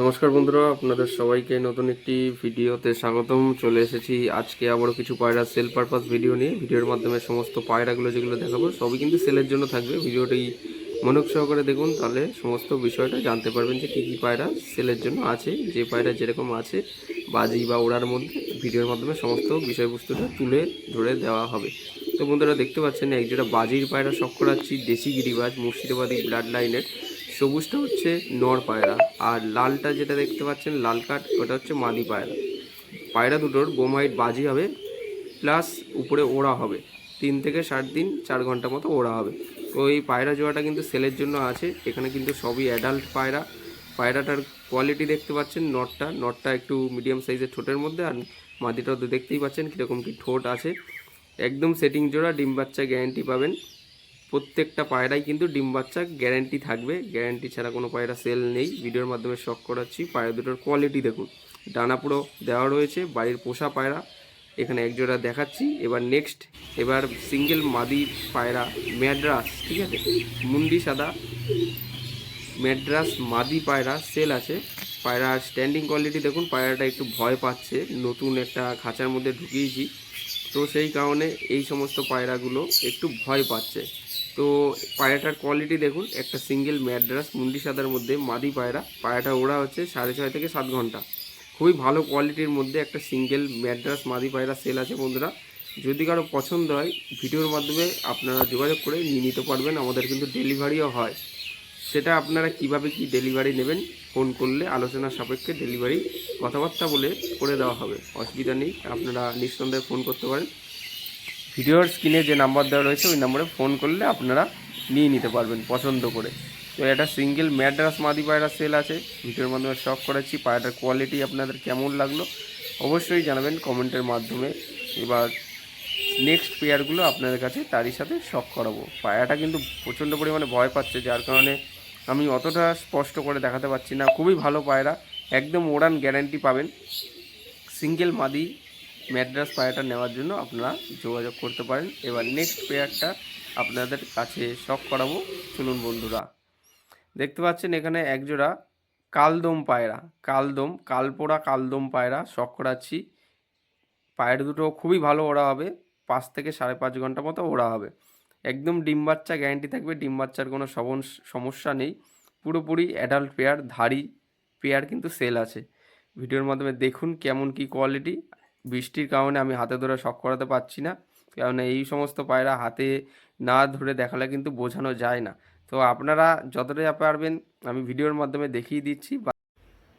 নমস্কার বন্ধুরা, আপনাদের সবাইকে নতুন একটি ভিডিওতে স্বাগতম। চলে এসেছি আজকে আবারও কিছু পায়রা সেল পারপাস ভিডিও নিয়ে। ভিডিওর মাধ্যমে সমস্ত পায়রাগুলো যেগুলো দেখাবো, সবই কিন্তু সেলের জন্য থাকবে। ভিডিওটি মনোযোগ সহকারে দেখুন, তাহলে সমস্ত বিষয়টা জানতে পারবেন যে কী কী পায়রা সেলের জন্য আছে। যে পায়রা যেরকম আছে, বাজি বা ওড়ার মধ্যে ভিডিওর মাধ্যমে সমস্ত বিষয়বস্তুটা তুলে ধরে দেওয়া হবে। তো বন্ধুরা, দেখতে পাচ্ছেন একজোড়া বাজির পায়রা শখ করাচ্ছি, দেশি গিরিবাজ, মুর্শিদাবাদী ব্লাড লাইনের সবুজটা হচ্ছে নর পায়রা, আর লালটা যেটা দেখতে পাচ্ছেন, লাল কাঠ, ওটা হচ্ছে মাদি পায়রা। পায়রা দুটোর বোম হাইট বাজি হবে প্লাস উপরে ওড়া হবে। তিন থেকে ষাট দিন, চার ঘণ্টা মতো ওড়া হবে। তো এই পায়রা জোড়াটা কিন্তু সেলের জন্য আছে। এখানে কিন্তু সবই অ্যাডাল্ট পায়রা। পায়রাটার কোয়ালিটি দেখতে পাচ্ছেন নটটা। নটটা একটু মিডিয়াম সাইজের ঠোঁটের মধ্যে, আর মাদিটা তো দেখতেই পাচ্ছেন কীরকম কী ঠোঁট আছে। একদম সেটিং জোড়া, ডিম বাচ্চা গ্যারান্টি পাবেন। প্রত্যেকটা পায়রাই কিন্তু ডিম বাচ্চা গ্যারান্টি থাকবে। গ্যারান্টি ছাড়া কোনো পায়রা সেল নেই। ভিডিওর মাধ্যমে শখ করাচ্ছি। পায়রা দুটোর কোয়ালিটি দেখুন। ডানা পুরো দেওয়া রয়েছে, বাড়ির পোষা পায়রা। এখানে এক জোড়া দেখাচ্ছি। এবার নেক্সট এবার সিঙ্গেল মাদি পায়রা, ম্যাড্রাস, ঠিক আছে? মুন্ডি সাদা, ম্যাড্রাস মাদি পায়রা সেল আছে। পায়রার স্ট্যান্ডিং কোয়ালিটি দেখুন, পায়রাটা একটু ভয় পাচ্ছে। নতুন একটা খাঁচার মধ্যে ঢুকিয়েছি। তো সেই কারণে এই সমস্ত পায়রাগুলো একটু ভয় পাচ্ছে। তো পায়রাটার কোয়ালিটি দেখুন, একটা সিঙ্গেল ম্যাড্রাস মুন্ডি সাদার মধ্যে মাদি পায়রা। পায়রাটা ওড়া হচ্ছে সাড়ে ছয় থেকে সাত ঘণ্টা। খুবই ভালো কোয়ালিটির মধ্যে একটা সিঙ্গেল ম্যাড্রাস মাদি পায়রা সেল আছে বন্ধুরা। যদি কারও পছন্দ হয়, ভিডিওর মাধ্যমে আপনারা যোগাযোগ করে নিয়ে নিতে পারবেন, আমাদের কিন্তু ডেলিভারিও হয়। সেটা আপনারা কীভাবে কি ডেলিভারি নেবেন ফোন করলে আলোচনা সাপেক্ষে ডেলিভারি কথাবার্তা বলে করে দেওয়া হবে। অসুবিধা নেই, আপনারা নিঃসন্দেহে ফোন করতে পারেন। ভিডিওর স্ক্রিনে যে নাম্বার দেওয়া রয়েছে, ওই নম্বরে ফোন করলে আপনারা নিয়ে নিতে পারবেন পছন্দ করে। তো এটা সিঙ্গেল ম্যাড্রাস মাদি পায়রা সেল আছে। ভিডিওর মাধ্যমে শখ করেছি পায়রাটার কোয়ালিটি আপনাদের কেমন লাগল অবশ্যই জানাবেন কমেন্টের মাধ্যমে। এবার নেক্সট পেয়ারগুলো আপনাদের কাছে, তারই সাথে শখ করাবো। পায়রাটা কিন্তু প্রচণ্ড পরিমাণে ভয় পাচ্ছে, যার কারণে আমি অতটা স্পষ্ট করে দেখাতে পারছি না। খুবই ভালো পায়রা, একদম ওড়ান গ্যারান্টি পাবেন। সিঙ্গেল মাদি ম্যাড্রাস পায়রাটা নেওয়ার জন্য আপনারা যোগাযোগ করতে পারেন। এবার নেক্সট পেয়ারটা আপনাদের কাছে শখ করাবো। চলুন বন্ধুরা, দেখতে পাচ্ছেন এখানে একজোড়া কালদম পায়রা, কালদম, কালপোড়া কালদম পায়রা শখ করাচ্ছি। পায়রা দুটো খুবই ভালো ওড়া হবে, পাঁচ থেকে সাড়ে পাঁচ ঘণ্টা মতো ওড়া হবে। একদম ডিম বাচ্চা গ্যারান্টি থাকবে, ডিম বাচ্চার কোনো সমস- সমস্যা নেই। পুরোপুরি অ্যাডাল্ট পেয়ার ধাড়ি পেয়ার কিন্তু সেল আছে। ভিডিওর মাধ্যমে দেখুন কেমন কি কোয়ালিটি বৃষ্টির কারণে আমি হাতে ধরে শখ করাতে পারছি না। কারণ এই সমস্ত পায়রা হাতে না ধরে দেখালে কিন্তু বোঝানো যায় না। তো আপনারা যতটা পারবেন, আমি ভিডিওর মাধ্যমে দেখিয়ে দিচ্ছি।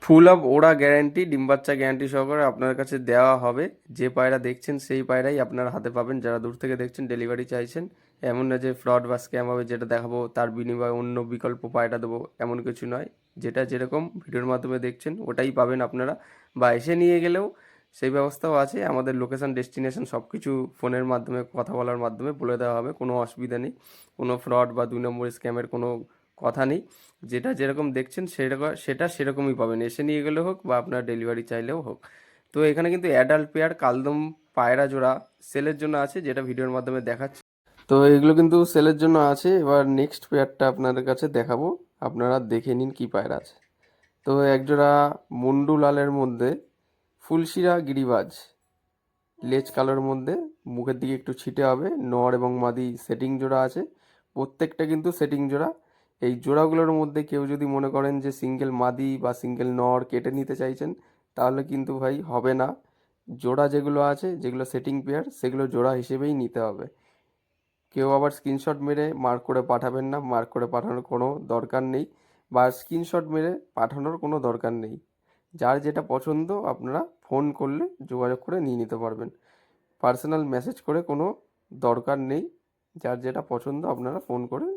ফুল অফ ওড়া গ্যারান্টি, ডিম বাচ্চা গ্যারান্টি সহকারে আপনার কাছে দেওয়া হবে। যে পায়রা দেখছেন, সেই পায়রাই আপনার হাতে পাবেন। যারা দূর থেকে দেখছেন, ডেলিভারি চাইছেন, এমন না যে ফ্রড বা স্ক্যাম হবে যেটা দেখাবো, তার বিনিময়ে অন্য বিকল্প পায়রা দেবো, এমন কিছু নয়। যেটা যেরকম ভিডিওর মাধ্যমে দেখছেন, ওটাই পাবেন আপনারা। বা এসে নিয়ে গেলেও সেই ব্যবস্থাও আছে। আমাদের লোকেশন ডেস্টিনেশন সব কিছু ফোনের মাধ্যমে, কথা বলার মাধ্যমে বলে দেওয়া হবে। কোনো অসুবিধা নেই। কোনো ফ্রড বা দুই নম্বর স্ক্যামের কোনো কথা নেই। যেটা যেরকম দেখছেন সেরকম, সেটা সেরকমই পাবেন। এসে নিয়ে গেলে হোক বা আপনার ডেলিভারি চাইলেও হোক। তো এখানে কিন্তু অ্যাডাল্ট পেয়ার কালদম পায়রা জোড়া সেলের জন্য আছে, যেটা ভিডিওর মাধ্যমে দেখাচ্ছি। তো এগুলো কিন্তু সেলের জন্য আছে। এবার নেক্সট পেয়ারটা আপনাদের কাছে দেখাবো। আপনারা দেখে নিন কী পায়রা আছে। তো একজোড়া মুন্ডু লালের মধ্যে ফুলশিরা গিরিবাজ। লেজ কালোর মধ্যে, মুখের দিকে একটু ছিটে হবে, নর এবং মাদি সেটিং জোড়া আছে। প্রত্যেকটা কিন্তু সেটিং জোড়া। এই জোড়াগুলোর মধ্যে কেউ যদি মনে করেন যে সিঙ্গেল মাদি বা সিঙ্গেল নর কেটে নিতে চাইছেন, তাহলে কিন্তু ভাই হবে না। জোড়া যেগুলো আছে, যেগুলো সেটিং পেয়ার, সেগুলো জোড়া হিসেবেই নিতে হবে। কেউ আবার স্ক্রিনশট মেরে মার্ক করে পাঠাবেন না, মার্ক করে পাঠানোর কোনো দরকার নেই। বা স্ক্রিনশট মেরে পাঠানোর কোনো দরকার নেই। যার যেটা পছন্দ আপনারা ফোন করলে যোগাযোগ করে নিয়ে নিতে পারবেন। পার্সোনাল মেসেজ করে কোনো দরকার নেই। যার যেটা পছন্দ আপনারা ফোন করে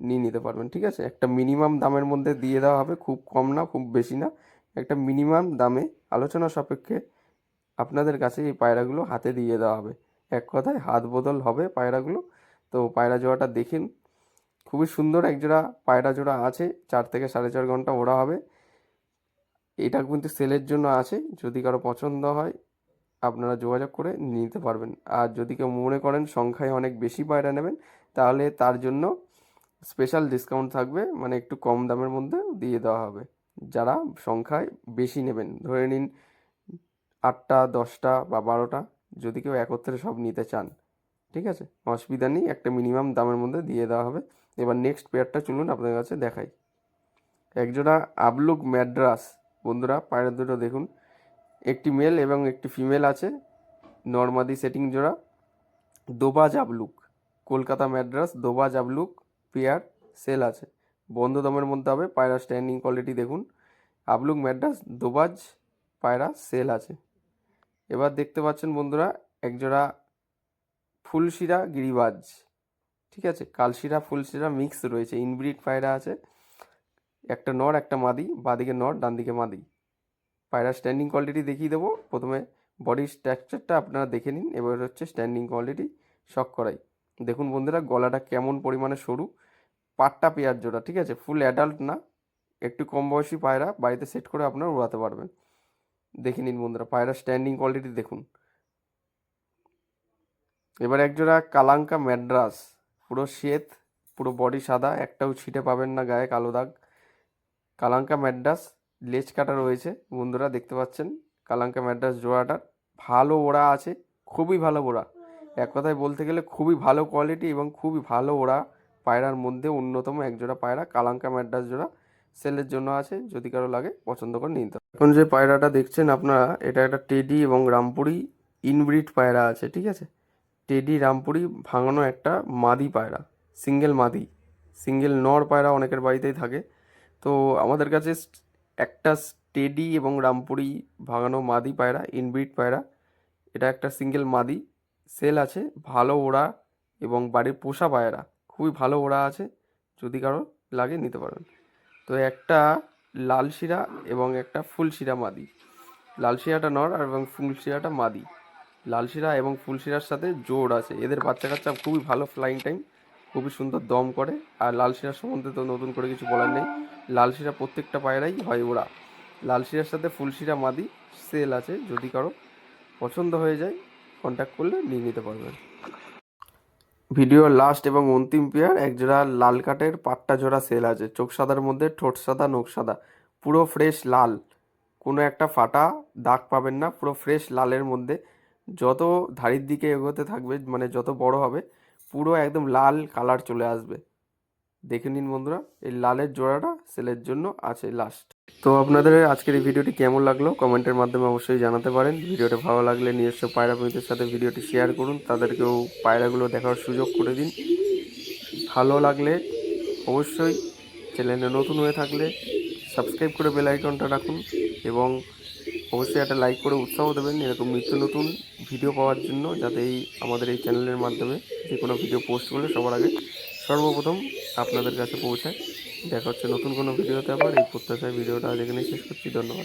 নিয়ে নিতে পারবেন, ঠিক আছে? একটা মিনিমাম দামের মধ্যে দিয়ে দেওয়া হবে, খুব কম না, খুব বেশি না। একটা মিনিমাম দামে, আলোচনা সাপেক্ষে আপনাদের কাছে এই পায়রাগুলো হাতে দিয়ে দেওয়া হবে। এক কথায় হাত বদল হবে পায়রাগুলো। তো পায়রা জোড়াটা দেখেন, খুবই সুন্দর এক জোড়া পায়রা জোড়া আছে। চার থেকে সাড়ে চার ঘণ্টা ওড়া হবে। এটা কিন্তু সেলের জন্য আছে। যদি কারও পছন্দ হয়, আপনারা যোগাযোগ করে নিতে পারবেন। আর যদি কেউ মনে করেন সংখ্যায় অনেক বেশি পায়রা নেবেন, তাহলে তার জন্য স্পেশাল ডিসকাউন্ট থাকবে। মানে একটু কম দামের মধ্যে দিয়ে দেওয়া হবে। যারা সংখ্যায় বেশি নেবেন, ধরে নিন আটটা, দশটা বা বারোটা, যদি কেউ একত্রে সব নিতে চান, ঠিক আছে? অসুবিধা নেই, একটা মিনিমাম দামের মধ্যে দিয়ে দেওয়া হবে। এবার নেক্সট পেয়ারটা চলুন আপনাদের কাছে দেখাই। একজোড়া আবলুক ম্যাড্রাস বন্ধুরা, পায়রা দুটো দেখুন। একটি মেল এবং একটি ফিমেল আছে। নর্মাদি সেটিং জোড়া। দোবাজ আবলুক কলকাতা ম্যাড্রাস দোবাজ আবলুক পেয়ার সেল আছে। বন্ধ দামের মধ্যে হবে পায়রা স্ট্যান্ডিং কোয়ালিটি দেখুন। আবলুক ম্যাড্রাস দোবাজ, পায়রা সেল আছে। এবার দেখতে পাচ্ছেন বন্ধুরা একজোড়া ফুলশিরা গিরিবাজ। ঠিক আছে, কালশিরা, ফুলশিরা মিক্স রয়েছে। ইনব্রিড পায়রা আছে। একটা নর একটা মাদি, বাদিকে নর ডান দিকে মাদি। পায়রা স্ট্যান্ডিং কোয়ালিটি দেখিয়ে দেবো। প্রথমে বডি স্ট্রাকচারটা আপনারা দেখে নিন, এবার হচ্ছে স্ট্যান্ডিং কোয়ালিটি শক করাই। দেখুন বন্ধুরা, গলাটা কেমন পরিমাণে সরু। পাট্টা পেয়ার জোড়া, ঠিক আছে? ফুল অ্যাডাল্ট না। একটু কম বয়সী পায়রা, বাড়িতে সেট করে আপনারা উড়াতে পারবেন। দেখে নিন বন্ধুরা, পায়রা স্ট্যান্ডিং কোয়ালিটি দেখুন। এবার একজোড়া কালাঙ্কা ম্যাড্রাস। পুরো শ্বেত, পুরো বডি সাদা, একটাও ছিটে পাবেন না গায়ে কালো দাগ। কালাঙ্কা ম্যাড্রাস লেজ কাটা রয়েছে। বন্ধুরা, দেখতে পাচ্ছেন কালাঙ্কা ম্যাড্রাস জোড়াটার ভালো ওড়া আছে, খুবই ভালো ওড়া। এক কথায় বলতে গেলে খুবই ভালো কোয়ালিটি এবং খুবই ভালো ওড়া। পায়রার মধ্যে অন্যতম এক জোড়া পায়রা, কালাঙ্কা ম্যাড্রাস জোড়া সেলের জন্য আছে, যদি কারও লাগে পছন্দ করে নিতে। এখন যে পায়রাটা দেখছেন আপনারা, এটা একটা টেডি এবং রামপুরি ইনব্রিড পায়রা আছে, ঠিক আছে? টেডি, রামপুরি ভাঙানো একটা মাদি পায়রা সিঙ্গেল মাদি। সিঙ্গেল নর পায়রা অনেকের বাড়িতেই থাকে। তো আমাদের কাছে একটা স্টেডি এবং রামপুরি ভাঙানো মাদি পায়রা, ইনব্রিড পায়রা। এটা একটা সিঙ্গেল মাদি। সেল আছে, ভালো ওড়া এবং বাড়ির পোষা পায়রা। খুবই ভালো ওড়া আছে, যদি কারও লাগে নিতে পারেন। তো একটা লাল শিরা এবং একটা ফুল শিরা মাদি। লাল শিরাটা নর এবং ফুল শিরাটা মাদি। লাল শিরা এবং ফুল শিরার সাথে জোর আছে। এদের বাচ্চা কাচ্চা খুবই ভালো ফ্লাইং টাইম খুবই সুন্দর দম করে। আর লাল শিরার সম্বন্ধে তো নতুন করে কিছু বলার নেই। লাল শিরা প্রত্যেকটা পায়রাই হয় ওরা। লাল শিরার সাথে ফুল শিরা মাদি সেল আছে, যদি কারও পছন্দ হয়ে যায় কন্ট্যাক্ট করলে নিয়ে নিতে পারবেন। ভিডিওর লাস্ট এবং অন্তিম পেয়ার একজোড়া লাল কাঠের পাট্টা জোড়া সেল আছে। চোখ সাদার মধ্যে, ঠোঁট সাদা, নখ সাদা। পুরো ফ্রেশ লাল। কোনো একটা ফাটা দাগ পাবেন না, পুরো ফ্রেশ লালের মধ্যে। যত ধারির দিকে এগোতে থাকবে মানে যত বড় হবে, পুরো একদম লাল কালার চলে আসবে। দেখে নিন বন্ধুরা, এই লালের জোড়াটা সেলের জন্য আছে লাস্ট তো আপনাদের আজকের এই ভিডিওটি কেমন লাগল কমেন্টের মাধ্যমে অবশ্যই জানাতে পারেন। ভিডিওটি ভালো লাগলে নিজস্ব পায়রা সাথে ভিডিওটি শেয়ার করুন, তাদেরকেও পায়রাগুলো দেখার সুযোগ করে দিন। ভালো লাগলে অবশ্যই চ্যানেলে নতুন হয়ে থাকলে সাবস্ক্রাইব করে বেল আইকনটা রাখুন এবং অবশ্যই একটা লাইক করে উৎসাহ দেবেন এরকম নিত্য নতুন ভিডিও পাওয়ার জন্য, যাতে এই আমাদের এই চ্যানেলের মাধ্যমে যে কোনো ভিডিও পোস্ট করলে সবার আগে সর্বপ্রথম আপনাদের কাছে পৌঁছায়। দেখা হচ্ছে নতুন কোনো ভিডিওতে আবার। এই প্রত্যাশায় ভিডিওটা আজ এখানেই শেষ করছি। ধন্যবাদ।